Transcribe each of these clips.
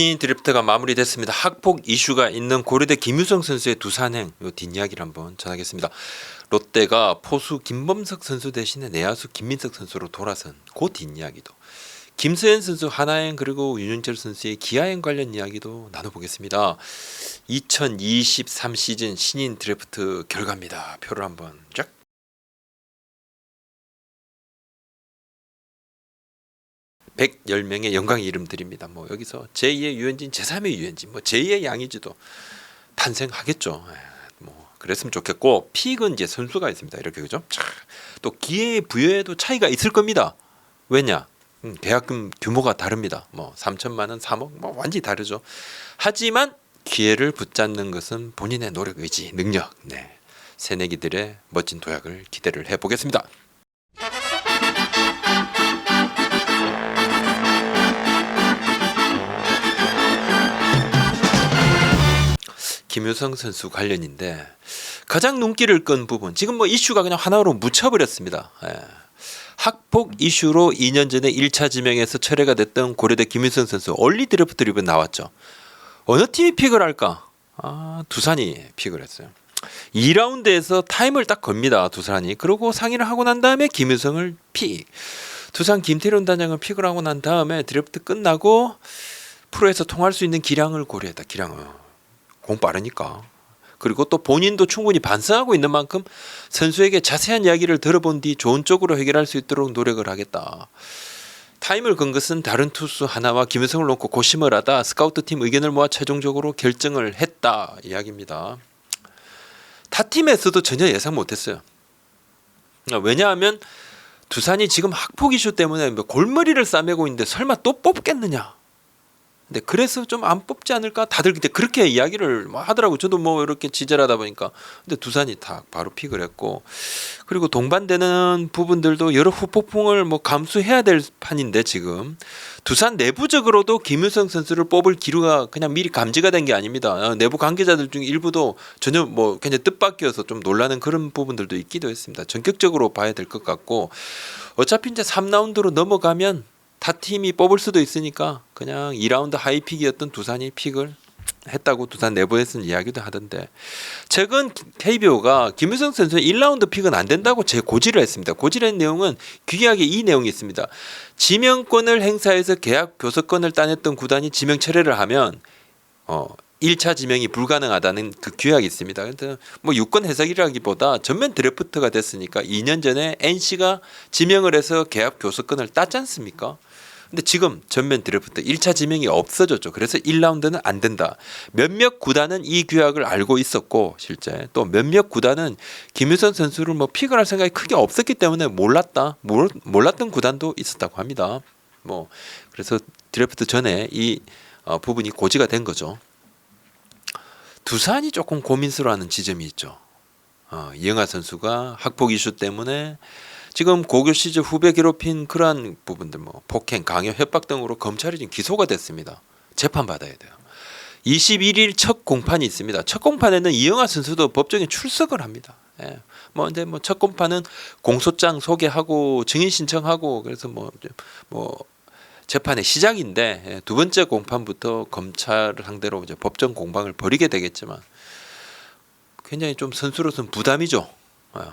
신인 드래프트가 마무리됐습니다. 학폭 이슈가 있는 고려대 김유성 선수의 두산행 요 뒷이야기를 한번 전하겠습니다. 롯데가 포수 김범석 선수 대신에 내야수 김민석 선수로 돌아선 그 뒷이야기도 김수현 선수 하나행 그리고 윤윤철 선수의 기아행 관련 이야기도 나눠보겠습니다. 2023 시즌 신인 드래프트 결과입니다. 표를 한번 쫙. 백열 명의 영광의 이름들입니다. 뭐 여기서 제2의 유현진, 제3의 유현진, 뭐 제2의 양의지도 탄생하겠죠. 예, 뭐 그랬으면 좋겠고 픽은 이제 선수가 있습니다. 이렇게 그죠? 자, 또 기회 부여에도 차이가 있을 겁니다. 왜냐? 음, 계약금 규모가 다릅니다. 뭐 3천만 원, 3억, 뭐 완전히 다르죠. 하지만 기회를 붙잡는 것은 본인의 노력, 의지, 능력, 네. 새내기들의 멋진 도약을 기대를 해보겠습니다. 김효성 선수 관련인데 가장 눈길을 끈 부분 지금 뭐 이슈가 그냥 하나로 묻혀버렸습니다. 예. 학폭 이슈로 2년 전에 1차 지명에서 철회가 됐던 고려대 김효성 선수 올리 드래프트 리브 나왔죠. 어느 팀이 픽을 할까? 아 두산이 픽을 했어요. 2라운드에서 타임을 딱 겁니다 두산이. 그리고 상의를 하고 난 다음에 김효성을 픽. 두산 김태룡 단장을 픽을 하고 난 다음에 드래프트 끝나고 프로에서 통할 수 있는 기량을 고려했다. 기량을. 공 빠르니까. 그리고 또 본인도 충분히 반성하고 있는 만큼 선수에게 자세한 이야기를 들어본 뒤 좋은 쪽으로 해결할 수 있도록 노력을 하겠다. 타임을 건 것은 다른 투수 하나와 김효성을 놓고 고심을 하다 스카우트 팀 의견을 모아 최종적으로 결정을 했다 이야기입니다. 타 팀에서도 전혀 예상 못했어요. 왜냐하면 두산이 지금 학폭 이슈 때문에 뭐 골머리를 싸매고 있는데 설마 또 뽑겠느냐? 근데 그래서 좀 안 뽑지 않을까? 다들 그때 그렇게 이야기를 뭐 하더라고. 저도 뭐 이렇게 지절하다 보니까. 근데 두산이 다 바로 픽을 했고 그리고 동반되는 부분들도 여러 후폭풍을 뭐 감수해야 될 판인데 지금 두산 내부적으로도 김유성 선수를 뽑을 기류가 그냥 미리 감지가 된 게 아닙니다. 어, 내부 관계자들 중 일부도 전혀 뭐 그냥 뜻밖이어서 좀 놀라는 그런 부분들도 있기도 했습니다. 전격적으로 봐야 될 것 같고 어차피 이제 3라운드로 넘어가면 타 팀이 뽑을 수도 있으니까 그냥 2라운드 하이픽이었던 두산이 픽을 했다고 두산 내부에서는 이야기도 하던데 최근 KBO가 김유성 선수의 1라운드 픽은 안 된다고 제 고지를 했습니다. 고지를 한 내용은 귀하게 이 내용이 있습니다. 지명권을 행사해서 계약 교섭권을 따냈던 구단이 지명 철회를 하면 어 1차 지명이 불가능하다는 그 규약이 있습니다. 근데 뭐 유권 해석이라기보다 전면 드래프트가 됐으니까 2년 전에 NC가 지명을 해서 계약 교섭권을 땄지 않습니까? 근데 지금 전면 드래프트 1차 지명이 없어졌죠. 그래서 1라운드는 안 된다. 몇몇 구단은 이 규약을 알고 있었고 실제 또 몇몇 구단은 김유선 선수를 뭐 픽을 할 생각이 크게 없었기 때문에 몰랐다. 몰, 몰랐던 구단도 있었다고 합니다. 뭐 그래서 드래프트 전에 이 어, 부분이 고지가 된 거죠. 두산이 조금 고민스러워하는 지점이 있죠. 어, 이영하 선수가 학폭 이슈 때문에 지금 고교 시절 후배 괴롭힌 그러한 부분들 뭐 폭행, 강요, 협박 등으로 검찰이 지금 기소가 됐습니다. 재판 받아야 돼요. 21일 첫 공판이 있습니다. 첫 공판에는 이영하 선수도 법정에 출석을 합니다. 예. 뭐 이제 뭐 첫 공판은 공소장 소개하고 증인 신청하고 그래서 뭐 이제 뭐 재판의 시작인데 예, 두 번째 공판부터 검찰을 상대로 이제 법정 공방을 벌이게 되겠지만 굉장히 좀 선수로서는 부담이죠. 어,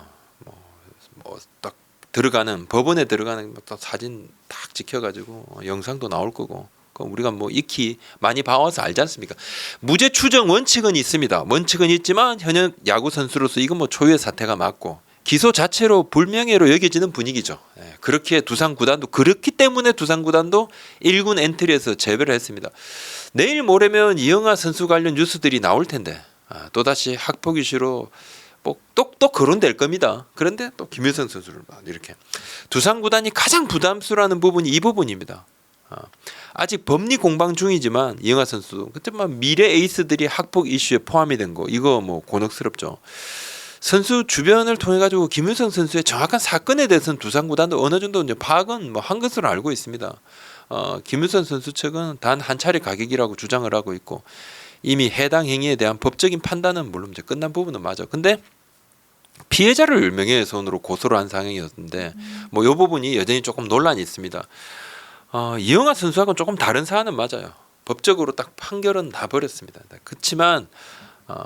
뭐딱 들어가는 법원에 들어가는 사진 딱 찍혀가지고 어, 영상도 나올 거고 그 우리가 뭐 익히 많이 봐와서 알지 않습니까? 무죄 추정 원칙은 있습니다. 원칙은 있지만 현역 야구 선수로서 이건 뭐 초유의 사태가 맞고 기소 자체로 불명예로 여겨지는 분위기죠. 예, 그렇게 두산 구단도 그렇기 때문에 두산 구단도 1군 엔트리에서 제외를 했습니다. 내일 모레면 이영하 선수 관련 뉴스들이 나올 텐데 아, 또 다시 학폭 이슈로 뭐 또또 거론될 겁니다. 그런데 또 김효성 선수를 막 이렇게 두산 구단이 가장 부담스러워하는 부분이 이 부분입니다. 아, 아직 법리 공방 중이지만 이영하 선수도 그때 막 미래 에이스들이 학폭 이슈에 포함이 된 거 이거 뭐 곤혹스럽죠. 선수 주변을 통해 가지고 김윤성 선수의 정확한 사건에 대해서는 두산 구단도 어느 정도 이제 파악은 뭐 한 것으로 알고 있습니다. 어, 김윤성 선수 측은 단 한 차례 가격이라고 주장을 하고 있고 이미 해당 행위에 대한 법적인 판단은 물론 이제 끝난 부분은 맞아. 근데 피해자를 명예훼손으로 고소를 한 상황이었는데 뭐이 부분이 여전히 조금 논란이 있습니다. 어, 이영하 선수하고는 조금 다른 사안은 맞아요. 법적으로 딱 판결은 나 버렸습니다. 그렇지만 어,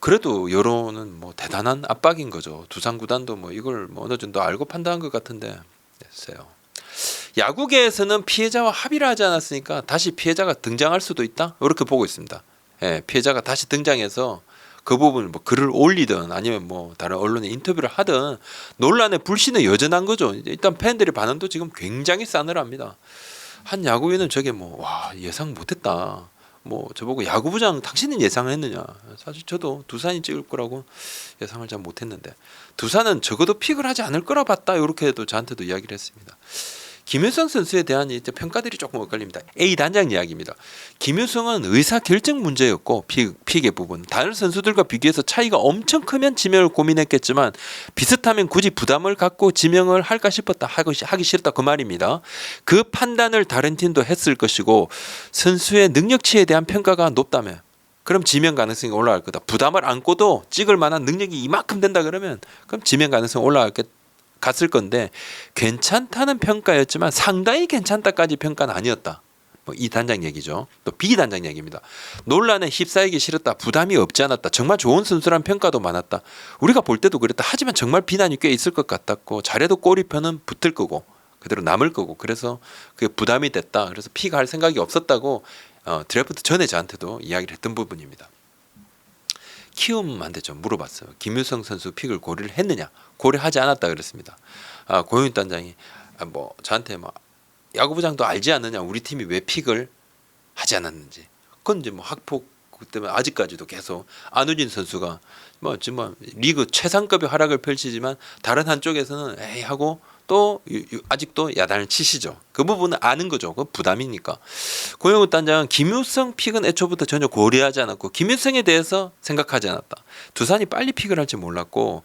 그래도 여론은 뭐 대단한 압박인 거죠. 두산 구단도 뭐 이걸 뭐 어느 정도 알고 판단한 것 같은데 됐어요. 야구계에서는 피해자와 합의를 하지 않았으니까 다시 피해자가 등장할 수도 있다. 이렇게 보고 있습니다. 예, 피해자가 다시 등장해서 그 부분을 뭐 글을 올리든 아니면 뭐 다른 언론에 인터뷰를 하든 논란의 불씨는 여전한 거죠. 일단 팬들의 반응도 지금 굉장히 싸늘합니다. 한 야구인은 저게 뭐 와 예상 못했다. 뭐 저보고 야구부장 당신은 예상을 했느냐? 사실 저도 두산이 찍을 거라고 예상을 잘 못했는데 두산은 적어도 픽을 하지 않을 거라 봤다. 이렇게도 저한테도 이야기를 했습니다. 김효성 선수에 대한 이제 평가들이 조금 엇갈립니다. A 단장 이야기입니다. 김효성은 의사 결정 문제였고 픽, 픽의 부분 다른 선수들과 비교해서 차이가 엄청 크면 지명을 고민했겠지만 비슷하면 굳이 부담을 갖고 지명을 할까 싶었다 하기, 싫다 그 말입니다. 그 판단을 다른 팀도 했을 것이고 선수의 능력치에 대한 평가가 높다면 그럼 지명 가능성이 올라갈 거다. 부담을 안고도 찍을 만한 능력이 이만큼 된다 그러면 그럼 지명 가능성 올라갈 게 갔을 건데 괜찮다는 평가였지만 상당히 괜찮다까지 평가는 아니었다. 뭐 이 단장 얘기죠. 또 B 단장 얘기입니다. 논란에 휩싸이기 싫었다. 부담이 없지 않았다. 정말 좋은 선수란 평가도 많았다. 우리가 볼 때도 그랬다. 하지만 정말 비난이 꽤 있을 것 같았고 잘해도 꼬리편은 붙을 거고 그대로 남을 거고 그래서 그게 부담이 됐다. 그래서 할 생각이 없었다고 어, 드래프트 전에 저한테도 이야기를 했던 부분입니다. 키움한테 좀 물어봤어요. 김유성 선수 픽을 고려를 했느냐? 고려하지 않았다 그랬습니다. 아, 고영인 단장이 아, 뭐 저한테 뭐 야구부장도 알지 않느냐? 우리 팀이 왜 픽을 하지 않았는지. 그건 이제 뭐 학폭 때문에 아직까지도 계속 안우진 선수가 뭐 지금 뭐 리그 최상급의 활약을 펼치지만 다른 한쪽에서는 에이 하고 또 아직도 야단을 치시죠. 그 부분은 아는 거죠. 그 부담이니까. 고영우 단장은 김효성 픽은 애초부터 전혀 고려하지 않았고 김효성에 대해서 생각하지 않았다. 두산이 빨리 픽을 할지 몰랐고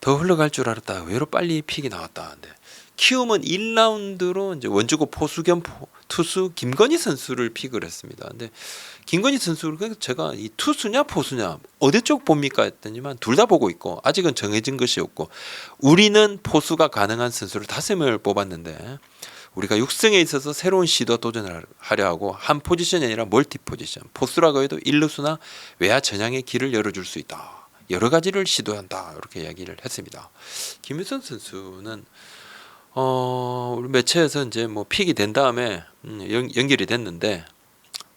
더 흘러갈 줄 알았다. 의외로 빨리 픽이 나왔다. 근데 키움은 1라운드로 이제 원주고 포수 겸 포- 투수 김건희 선수를 픽을 했습니다. 근데 김건희 선수를 제가 이 투수냐 포수냐 어디 쪽 봅니까 했더니만 둘 다 보고 있고 아직은 정해진 것이 없고 우리는 포수가 가능한 선수를 다섯 명을 뽑았는데 우리가 육성에 있어서 새로운 시도 도전을 하려 하고 한 포지션이 아니라 멀티 포지션 포수라고 해도 일루수나 외야 전향의 길을 열어줄 수 있다. 여러 가지를 시도한다 이렇게 이야기를 했습니다. 김유선 선수는 어 우리 매체에서 이제 뭐 픽이 된 다음에 음, 연, 연결이 됐는데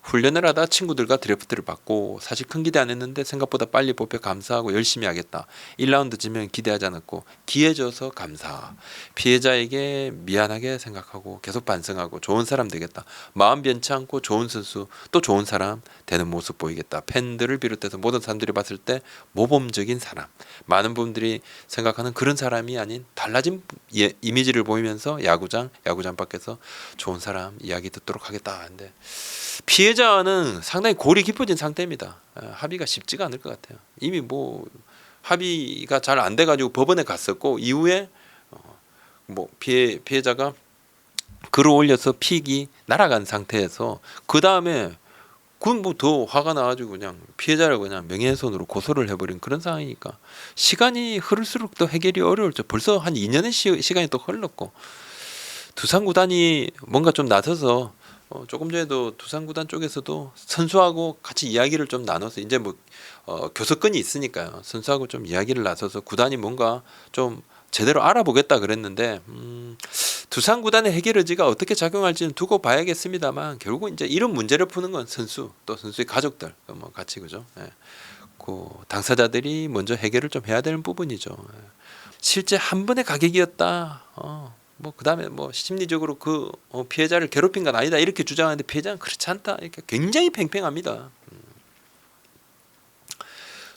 훈련을 하다 친구들과 드래프트를 받고 사실 큰 기대 안 했는데 생각보다 빨리 뽑혀 감사하고 열심히 하겠다. 1라운드 지면 기대하지 않았고 기회 줘서 감사. 피해자에게 미안하게 생각하고 계속 반성하고 좋은 사람 되겠다. 마음 변치 않고 좋은 선수 또 좋은 사람 되는 모습 보이겠다. 팬들을 비롯해서 모든 사람들이 봤을 때 모범적인 사람. 많은 분들이 생각하는 그런 사람이 아닌 달라진 예, 이미지를 보이면서 야구장 야구장 밖에서 좋은 사람 이야기 듣도록 하겠다. 근데 피해 자는 상당히 골이 깊어진 상태입니다. 어, 합의가 쉽지가 않을 것 같아요. 이미 뭐 합의가 잘 안 돼가지고 법원에 갔었고 이후에 어, 뭐 피해 피해자가 글을 올려서 픽이 날아간 상태에서 그 다음에 그건 뭐 더 화가 나가지고 그냥 피해자를 그냥 명예훼손으로 고소를 해버린 그런 상황이니까 시간이 흐를수록 더 해결이 어려울죠. 벌써 한 2년의 시, 시간이 또 흘렀고 두산 구단이 뭔가 좀 나서서 어, 조금 전에도 두산 구단 쪽에서도 선수하고 같이 이야기를 좀 나눠서 이제 뭐 어, 교섭권이 있으니까요. 선수하고 좀 이야기를 나서서 구단이 뭔가 좀 제대로 알아보겠다 그랬는데 음, 두산 구단의 해결 의지가 어떻게 작용할지는 두고 봐야겠습니다만 결국 이제 이런 문제를 푸는 건 선수 또 선수의 가족들 뭐 같이 그죠. 예. 그 당사자들이 먼저 해결을 좀 해야 되는 부분이죠. 예. 실제 한 번의 가격이었다. 어, 뭐 그다음에 뭐 심리적으로 그 어, 피해자를 괴롭힌 건 아니다 이렇게 주장하는데 피해자는 그렇지 않다 이렇게 굉장히 팽팽합니다. 음.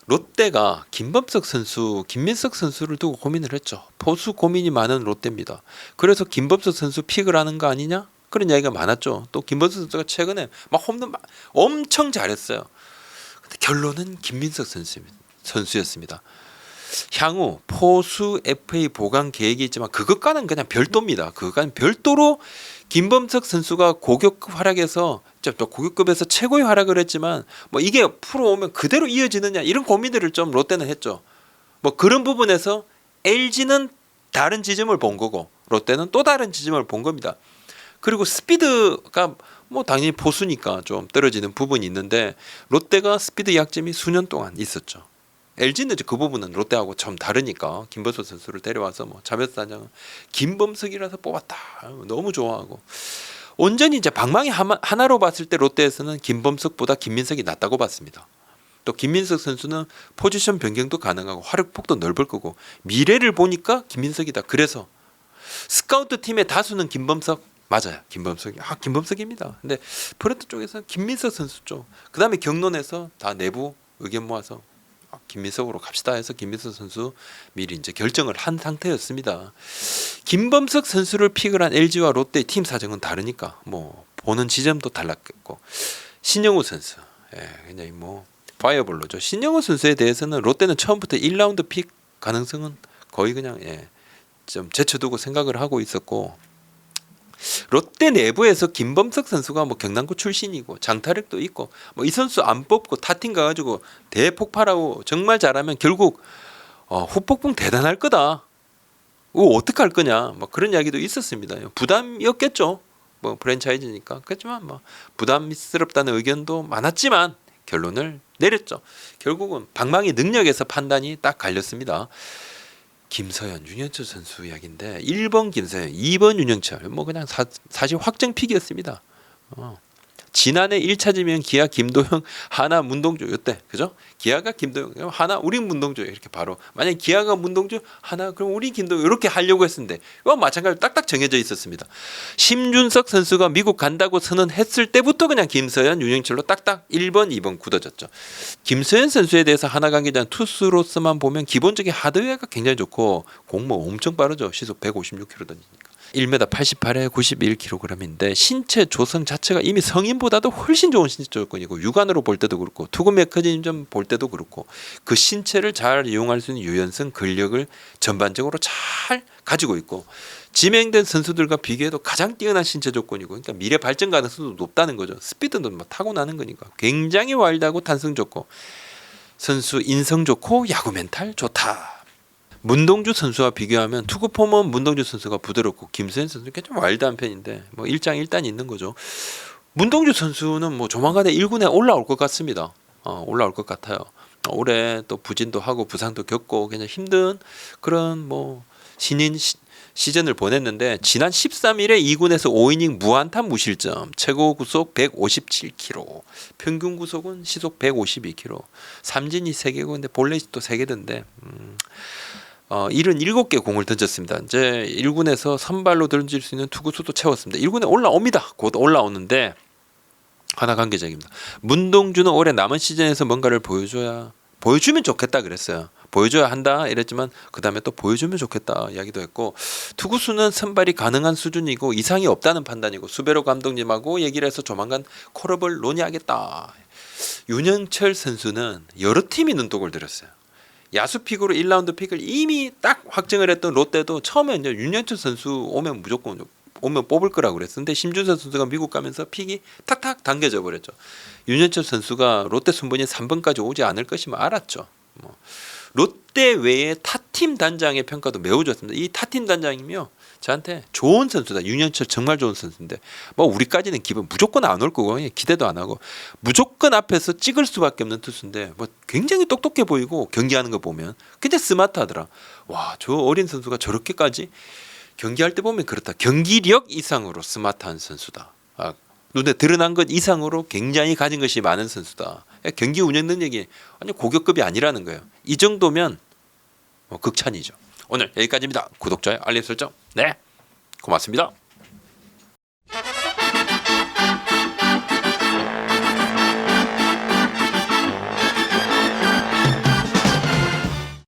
롯데가 김범석 선수, 김민석 선수를 두고 고민을 했죠. 포수 고민이 많은 롯데입니다. 그래서 김범석 선수 픽을 하는 거 아니냐? 그런 이야기가 많았죠. 또 김범석 선수가 최근에 막 홈런 막 엄청 잘했어요. 근데 결론은 김민석 선수, 선수였습니다. 향후 포수 FA 보강 계획이 있지만 그것과는 그냥 별도입니다. 그것과는 별도로 김범석 선수가 고격급 활약에서 또 고격급에서 최고의 활약을 했지만 뭐 이게 프로 오면 그대로 이어지느냐 이런 고민들을 좀 롯데는 했죠. 뭐 그런 부분에서 LG는 다른 지점을 본 거고 롯데는 또 다른 지점을 본 겁니다. 그리고 스피드가 뭐 당연히 포수니까 좀 떨어지는 부분이 있는데 롯데가 스피드 약점이 수년 동안 있었죠. LG는 이제 그 부분은 롯데하고 좀 다르니까 김범석 선수를 데려와서 뭐 자멸 사장은 김범석이라서 뽑았다. 너무 좋아하고 온전히 이제 방망이 하마- 하나 로 봤을 때 롯데에서는 김범석보다 김민석이 낫다고 봤습니다. 또 김민석 선수는 포지션 변경도 가능하고 화력폭도 넓을 거고 미래를 보니까 김민석이다. 그래서 스카우트 팀의 다수는 김범석 맞아요. 김범석이 아 김범석입니다. 근데 프런트 쪽에서 김민석 선수 쪽 그다음에 경론에서 다 내부 의견 모아서 아, 김민석으로 갑시다 해서 김민석 선수 미리 이제 결정을 한 상태였습니다. 김범석 선수를 픽을 한 LG와 롯데 팀 사정은 다르니까 뭐 보는 지점도 달랐겠고 신영우 선수 예, 굉장히 뭐 파이어볼로죠. 신영우 선수에 대해서는 롯데는 처음부터 1라운드 픽 가능성은 거의 그냥 예, 좀 제쳐두고 생각을 하고 있었고 롯데 내부에서 김범석 선수가 뭐 경남고 출신이고 장타력도 있고 뭐 이 선수 안 뽑고 타팀 가가지고 대폭발하고 정말 잘하면 결국 어, 후폭풍 대단할 거다. 이거 어떻게 할 거냐 뭐 그런 이야기도 있었습니다. 부담이었겠죠. 뭐 프랜차이즈니까 그렇지만 뭐 부담스럽다는 의견도 많았지만 결론을 내렸죠. 결국은 방망이 능력에서 판단이 딱 갈렸습니다. 김서현, 윤현철 선수 이야기인데 1번 김서현, 2번 윤영철 뭐 그냥 사, 사실 확정 픽이었습니다. 어. 지난해 1차 지명 기아 김도영 하나 문동주 이때 그죠? 기아가 김도영 하나 우리 문동주 이렇게 바로 만약 기아가 문동주 하나 그럼 우리 김도영 이렇게 하려고 했었는데 이건 마찬가지로 딱딱 정해져 있었습니다. 심준석 선수가 미국 간다고 선언했을 때부터 그냥 김서현, 윤영철로 딱딱 1번, 2번 굳어졌죠. 김서현 선수에 대해서 하나 관계자는 투수로서만 보면 기본적인 하드웨어가 굉장히 좋고 공모 엄청 빠르죠. 시속 156km 던지니까. 1m 88에 91kg인데 신체 조성 자체가 이미 성인보다도 훨씬 좋은 신체 조건이고 육안으로 볼 때도 그렇고 투구 메커니즘 볼 때도 그렇고 그 신체를 잘 이용할 수 있는 유연성 근력을 전반적으로 잘 가지고 있고 지명된 선수들과 비교해도 가장 뛰어난 신체 조건이고 그러니까 미래 발전 가능성도 높다는 거죠 스피드는 막 타고나는 거니까 굉장히 와일드하고 탄성 좋고 선수 인성 좋고 야구 멘탈 좋다. 문동주 선수와 비교하면 투구 폼은 문동주 선수가 부드럽고 김수현 선수는 좀 와일드한 편인데 뭐 일장 일단이 있는 거죠. 문동주 선수는 뭐 조만간에 1군에 올라올 것 같습니다. 어, 올라올 것 같아요. 어, 올해 또 부진도 하고 부상도 겪고 그냥 힘든 그런 뭐 신인 시, 시즌을 보냈는데 지난 13일에 2군에서 5이닝 무안타 무실점, 최고 구속 157km, 평균 구속은 시속 152km, 삼진이 3개고 근데 볼넷이 또 3개던데 음, 어, 77개 공을 던졌습니다. 이제 1군에서 선발로 던질 수 있는 투구수도 채웠습니다. 1군에 올라옵니다. 곧 올라오는데 하나 관계적입니다. 문동주는 올해 남은 시즌에서 뭔가를 보여줘야 보여주면 좋겠다 그랬어요. 보여줘야 한다 이랬지만 그 다음에 또 보여주면 좋겠다 이야기도 했고 투구수는 선발이 가능한 수준이고 이상이 없다는 판단이고 수베로 감독님하고 얘기를 해서 조만간 콜업을 논의하겠다. 윤영철 선수는 여러 팀이 눈독을 들였어요. 야수 픽으로 1라운드 픽을 이미 딱 확정을 했던 롯데도 처음에 이제 윤현철 선수 오면 무조건 오면 뽑을 거라고 그랬었는데 심준서 선수가 미국 가면서 픽이 탁탁 당겨져 버렸죠. 윤현철 선수가 롯데 순번이 3번까지 오지 않을 것임을 알았죠. 뭐 롯데 외에 타팀 단장의 평가도 매우 좋습니다. 이 타팀 단장이며 저한테 좋은 선수다. 윤현철 정말 좋은 선수인데 뭐 우리까지는 기분 무조건 안 올 거고 기대도 안 하고 무조건 앞에서 찍을 수밖에 없는 투수인데 뭐 굉장히 똑똑해 보이고 경기하는 거 보면 굉장히 스마트하더라. 와 저 어린 선수가 저렇게까지 경기할 때 보면 그렇다. 경기력 이상으로 스마트한 선수다. 아, 눈에 드러난 것 이상으로 굉장히 가진 것이 많은 선수다. 경기 운영 능력이 아니 고격급이 아니라는 거예요. 이 정도면 뭐 극찬이죠. 오늘 여기까지입니다. 구독, 좋아요, 알림 설정. 네, 고맙습니다.